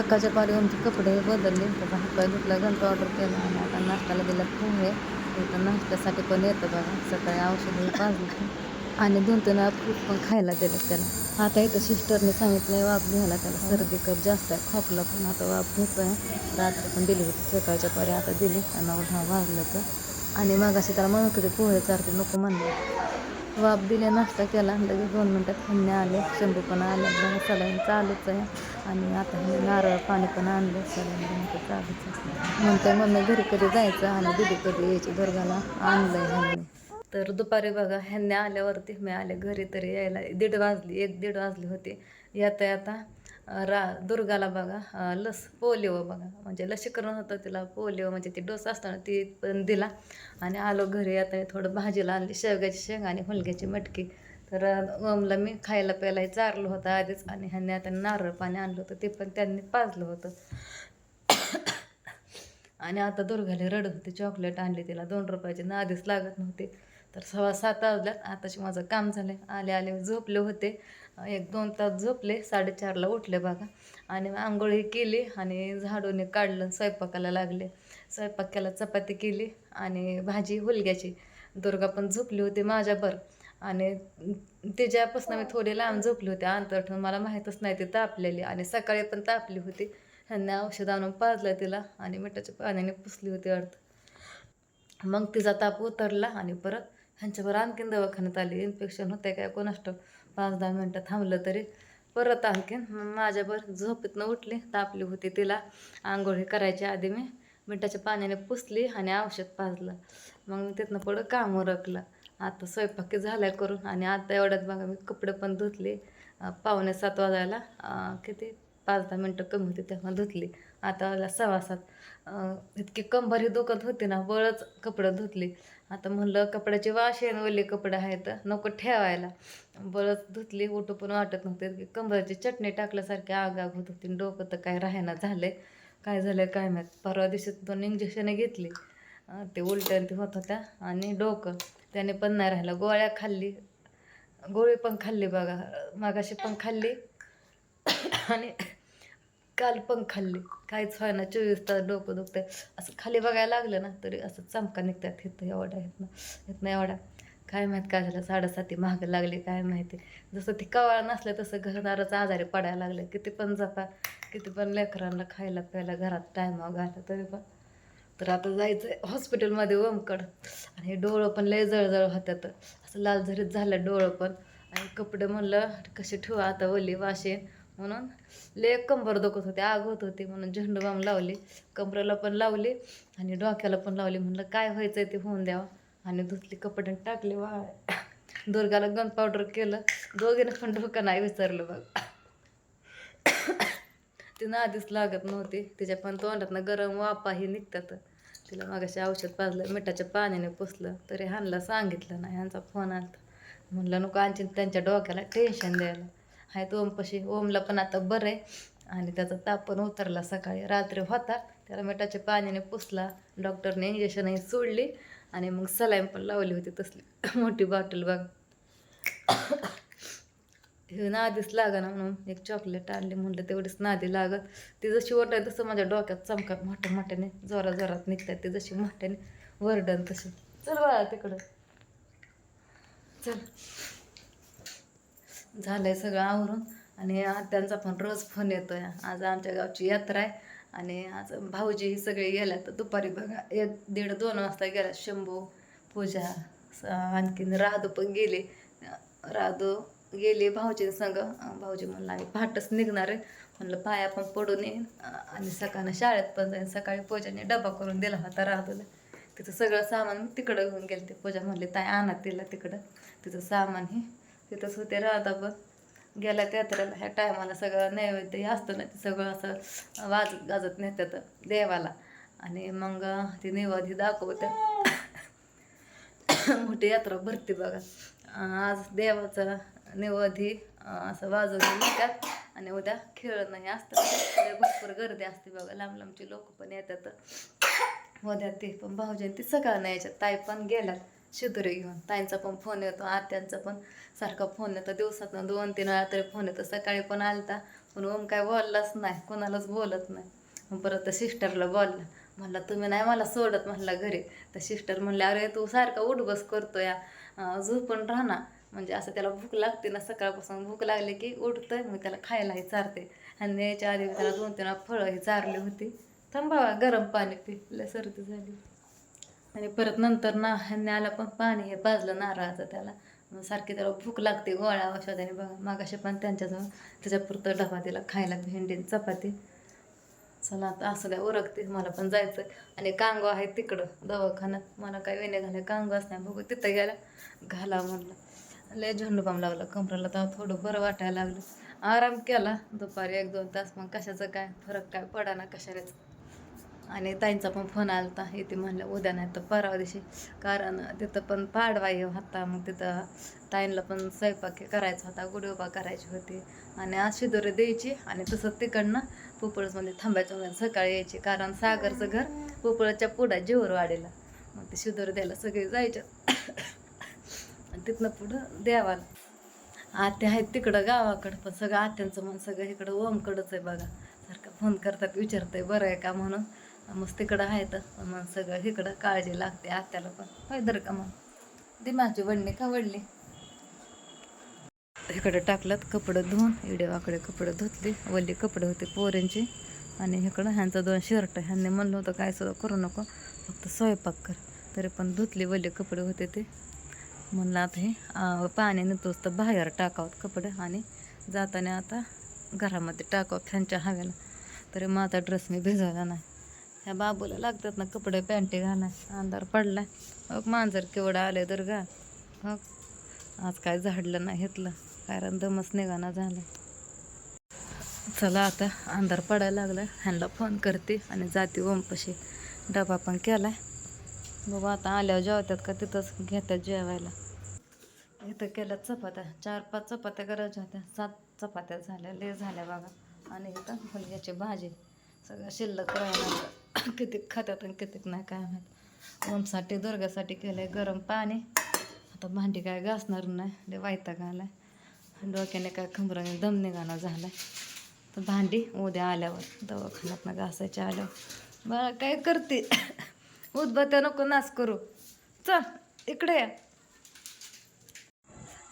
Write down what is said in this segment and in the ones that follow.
सकाळच्या पारी आमचे कपडे बदलले. तर हातपाय धुतला घंटा ऑर्डर केला. आणि आता नाश्त्याला दिला पोहे तर नाश्त्यासाठी पण येतं बघा. सकाळी औषधं पाजली आणि दोन तीन फ्रूट पण खायला दिलं त्याला. आता इथं सिस्टरने सांगितलं वाप घ्यायला त्याला. सर्दी कप जास्त आहे. खोकला पण आता वाफ आहे रात्र पण दिली होती. सकाळच्या पारी आता दिली. त्यांना उठा वाजलं तर. आणि मग असे त्याला म्हणत होते पोहे चारते नको म्हणलं वाप दिले नाश्ता केला लगेच दोन मिनटात हन्ने आले शंभू पण आले सलाईन चालूच आहे. आणि आता हे नारळ पाणी पण आणलं सलाईन तर चालूच आहे. म्हणणं मम्मी घरी कधी जायचं आणि दिदी कधी यायची? दुर्गाला आणलंय ह्यांनी तर दुपारी बघा ह्यांनी आल्यावरती मी आले घरी तरी यायला दीड वाजली एक दीड वाजली होती. येता येता रा दुर्गाला बघा लस पोलिओ बघा. म्हणजे लसीकरण होतं तिला पोलिओ म्हणजे ती डोस असताना ती पण दिला. आणि आलो घरी आता मी थोडं भाजीला आणली शेवग्याची शेंग आणि हुलग्याची मटकी. तर ओमला मी खायला प्यायला चारलं होतं आधीच आणि ह्यांनी आता नारळ पाणी आणलं होतं ते पण त्यांनी पाजलं होतं. आणि आता दुर्गाले रडत होती चॉकलेट आणली तिला दोन रुपयाची ना आधीच लागत नव्हती. तर सव्वा सात वाजल्यात आताशी माझं काम झालं आले आले झोपले होते. एक दोन तास झोपले साडेचारला उठले बघा. आणि मग आंघोळी केली आणि झाडूने काढलं स्वयंपाकाला लागले. स्वयंपाकाला चपाती केली आणि भाजी हुलग्याची. दुर्गा पण झोपली होती माझ्यावर आणि तिच्यापासून मी थोडी लांब झोपली होती. अंतर ठेवून मला माहीतच नाही ती तापलेली. आणि सकाळी पण तापली होती. ह्यांनी औषध आणून पाजलं तिला आणि मिठाच्या पाण्याने पुसली होती अर्ध. मग तिचा ताप उतरला आणि परत ह्यांच्यावर आणखीन दवाखान्यात आली. इन्फेक्शन होते काय कोणाष्ट पाच दहा मिनटं थांबलं तरी. परत आणखीन माझ्यावर झोपेतनं उठली तापली होती तिला. आंघोळी करायच्या आधी मी मिठाच्या पाण्याने पुसली आणि औषध पाजलं. मग मी तिथनं पुढं काम उरकलं. आता स्वयंपाकी झाल्या करून आणि आता एवढ्यात बघा मी कपडे पण धुतले. पावणे सात वाजायला. किती? पाच दहा मिनटं कमी होती तेव्हा धुतली. आता वाजला सव्वा सात. इतकी कंबर ही दुखत होती ना बळच कपडे धुतली. आता म्हणलं कपड्याचे वाशेन आहे ओले कपडे आहेत नको ठेवायला. बळच धुतली ओटं पण वाटत नव्हते. की चटणी टाकल्यासारखी आग आग होत. होती डोकं तर काय राहायना झालंय. काय झालं काय माहीत. परवा दिवशी दोन इंजेक्शने घेतली. ते उलट्या ते होत होत्या. आणि डोकं. त्याने पण नाही राहिलं. गोळ्या खाल्ली. गोळी पण खाल्ली बघा. मागाशी पण खाल्ली. आणि काल पण खाल्ले. काहीच व्हायना चोवीस तास डोकं दुखतंय. असं खाली बघायला लागलं ना तरी असं चमका निघतात इथं एवढा येत ना. येत नाही एवढा काय माहीत काय झालं साडेसाती महाग लागली काय माहिती. जसं ती कवाळ नसलं तसं घरदारच आजारी पडायला लागले. किती पण जपा किती पण लेकरांना खायला प्यायला घरात टायमावर घाला तरी पण. तर आता जायचं आहे हॉस्पिटलमध्ये ओमकड. आणि डोळं पण लय जळजळ होत्यात. असं लालझरीत झालं डोळं पण. आणि कपडे म्हणलं कसे ठेवा आता ओली वाशेन म्हणून लय कंबर दुखत होते आग होत होती म्हणून झेंडू बाम लावली कंबरेला पण लावली आणि डोक्याला पण लावली. म्हणलं काय व्हायचं ते होऊन द्यावं. आणि धुतली कपडे टाकले वाळ दुर्गाला गन पावडर केलं. दोघीनं पण डोकं नाही विचारलं बघ. तिनं आधीच लागत नव्हती. तिच्या पण तोंडातनं गरम वापाही निघतात. तिला मागाशी औषध पाजलं मिठाच्या पाण्याने पुसलं तरी ह्यांना सांगितलं नाही ह्यांचा फोन आला म्हणलं नको आणखी त्यांच्या डोक्याला टेन्शन द्यायला. आहेत ओमपाशी ओमला पण आता बरं आहे आणि त्याचा ताप पण उतरला सकाळी. रात्री होता. त्याला मिठाच्या पाण्याने पुसला. डॉक्टरने इंजेक्शनही सोडली. आणि मग सलाईन पण लावली होती तसली. मोठी बॉटल बघ. हे नादीच लागा ना म्हणून एक चॉकलेट आणली म्हणलं तेवढीच नादी लागत ती जशी ओढ तसं माझ्या डोक्यात चमका मोठ्या मोठ्याने जोरा जोरात निघतात ती जशी मोठ्याने वरडन तशी. चल बाळा तिकडं. चल. झालं आहे सगळं आवरून. आणि त्यांचा पण रोज फोन येतो आहे आज आमच्या गावची यात्रा आहे. आणि आज भाऊजी ही सगळे गेल्या तर दुपारी बघा एक दीड दोन वाजता गेल्या शंभू पूजा स- आणखीन राधू पण गेले. राधू गेले भाऊजी संग भाऊजी म्हणलं आम्ही पहाटच निघणार आहे. म्हणलं पाया पण पडून येईन. आणि सकाळनं शाळेत पण जाईन. सकाळी पूजाने डबा करून दिला होता राधूला. तिथं सगळं सामान तिकडं घेऊन गेले ते. पूजा म्हणले ताई आणा तिला तिकडं. तिचं सामान हे. तिथंच होते राधा पण गेल्या त्यात्रेला ह्या टायमाला सगळं नैवेद्य असतं ना ते सगळं असं वाजत गाजत नेतात देवाला. आणि मग ती नैवादी दाखवतात मोठी यात्रा भरते बघा. आज देवाचा नैवेद्य असं वाजवून नेतात आणि उद्या खेळ नाही असतं. भरपूर गर्दी असते बघा. लांब लांबचे लोक पण येतात. उद्या ते पण भाऊजयंती सकाळ नाही याच्यात ताई पण गेल्यात. शिदुरी घेऊन. ताईंचा पण फोन येतो आत्यांचा पण सारखा फोन येतो. दिवसातनं दोन तीन वेळा तरी फोन येतो. सकाळी पण आलता. पण ओम काय बोललाच नाही. कोणालाच बोलत नाही. परत त्या सिस्टरला बोलला. म्हणला तुम्ही नाही मला सोडत म्हणला घरी. तर सिस्टर म्हणले अरे तू सारखा उठबस करतो या झोपण झोपून राहणार म्हणजे असं त्याला भूक लागते ना सकाळपासून भूक लागली की उठतंय. मग त्याला खायलाही चारते. आणि याच्या आधी त्याला दोन तीन फळं हे चारली होती. थांबावा गरम पाणी पी लय सर्दी झाली. आणि परत नंतर ना न्याला पण पाणी हे पाजलं नारळाचं त्याला. मग सारखी त्याला भूक लागते गोळ्या औषधाने बघा. मागाशी पण त्यांच्याजवळ त्याच्यापुरतं डबा दिला खायला भेंडी चपाती. चला आता असं काय उरकते मला पण जायचं आणि कांगो आहे तिकडं दवाखान्यात. मला काय वेणे घाले कांगोच नाही बघू तिथं गेला घाला म्हणलं. लय झेंडूबाम लागला कमराला तर थोडं बरं वाटायला लागलं. आराम केला दुपारी एक दोन तास. मग कशाचं काय फरक काय पडा ना कशानेच आणि ताईंचा पण फोन आला होता इथे म्हणलं उद्या नाही तर परवा दिवशी. कारण तिथं पण पाडवाई होता मग तिथं ताईंला पण स्वयंपाक करायचा होता गुढी उभा करायची होती. आणि आज शिदोरी द्यायची आणि तसं तिकडनं पोपळसमध्ये थांबायचं म्हणजे सकाळी यायची कारण सागरचं घर पोपळच्या पुढं जेवर वाढेला. मग ते शिदोरी द्यायला सगळे जायचे. आणि तिथनं पुढं द्यावाला आत्या आहेत तिकडं गावाकडं पण सगळं आत्यांचं मन सगळं इकडं ओमकडंच आहे बघा. सारखं फोन करतात विचारतंय बरं आहे का म्हणून. मग तिकडं आहे तर मग सगळं इकडं काळजी लागते आत्याला पण. होय दर का मग? दिमाची वडणी का वडली इकडं टाकलात कपडं धुवून. इडेवाकडे कपडं धुतले. वल्ली कपडे होते पोऱ्यांचे आणि इकडं ह्यांचा दोन शर्ट ह्यांनी म्हणलं होतं काय सुद्धा करू नको. फक्त स्वयंपाक कर. तरी पण धुतले वल्ले कपडे होते ते. म्हणलं आता हे पाणी नेतोच तर बाहेर टाकावत कपडे. आणि जाताना आता घरामध्ये टाकावं फॅनच्या हव्याला तरी माझा ड्रेस मी भिजवला नाही. ह्या बाबूला लागतात ना कपडे पॅन्टी घालाय अंधार पडला मग मांजर केवढं आले तर घाल. मग आज काय झाडलं नाही घेतलं कारण दमच निघाना झालं चला आता अंधार पडायला लागला ह्यांना फोन करते आणि जाते ओमपशी डबा पण केला बघू आता आल्यावर जेवतात का तिथंच घेतात जेवायला. इथं केल्या चपात्या. चार पाच चपात्या करायच्या होत्या. सात चपात्या झाल्या. ले झाल्या बघा. आणि इथं फुलग्याची भाजी. सगळं शिल्लक राहिला किती खात्यात आणि कितीक नाही काय माहीत. ओमसाठी दुर्गासाठी केलंय गरम पाणी. आता भांडी काय घासणार नाही लय वायता आलाय डोक्याने काय खंबराने दम निघाणं झालाय. तर भांडी उद्या आल्यावर दवाखान्यात घासायच्या आल्यावर. बरं काय करते? उदबत्या नको नाश करू. चल इकडे या.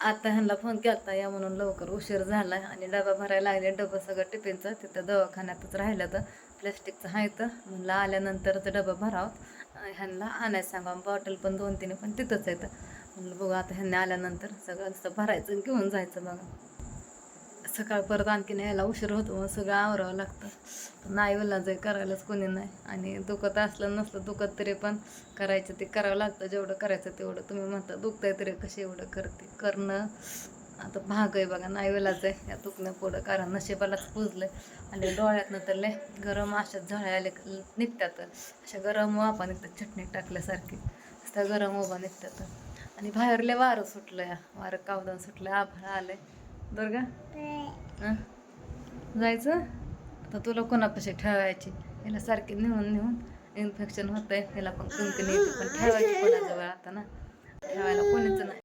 आता ह्यांना फोन केला या म्हणून लवकर उशीर झाला आणि डबा भरायला लागले. डबा सगळं टिफिनचं तिथं दवाखान्यातच राहिलं तर. प्लॅस्टिकचं आहे तर म्हणलं आल्यानंतर डबा डबं भरावं ह्यांना आणायचं सांगा. बॉटल पण दोन तीन पण तिथंच येतं म्हणलं बघू आता ह्यांना आल्यानंतर सगळं असं भरायचं आणि घेऊन जायचं बघा. सकाळ परत आणखीन यायला उशीर होतो मग सगळं आवरावं लागतं. पण नाही वेळेला जाय करायलाच कोणी नाही. आणि दुखत असलं नसलं दुखत तरी पण करायचं ते करावं लागतं. जेवढं करायचं तेवढं. तुम्ही म्हणता दुखतंय तरी कसे एवढं करते? करणं आता भाग आहे बघा नाही वेळेलाच आहे. या दुखण्या पुढं कारण नशिबालाच पुजलंय. आणि डोळ्यातनं तर लय गरम अशा झळ्या आले निघतात. अशा गरम वापा निघतात चटणी टाकल्यासारखी. त्या गरम उभा निघतात. आणि बाहेर लय वारं सुटलं या वारं कावदान सुटलं आभाळ आलंय. दुर्गा हं? जायचं? आता तुला कोणापाशी ठेवायची? याला सारखी नेऊन नेऊन इन्फेक्शन होतंय. याला पण कुंकणी पण ठेवायची कोणाजवळ आता ना? ठेवायला कोणीच नाही.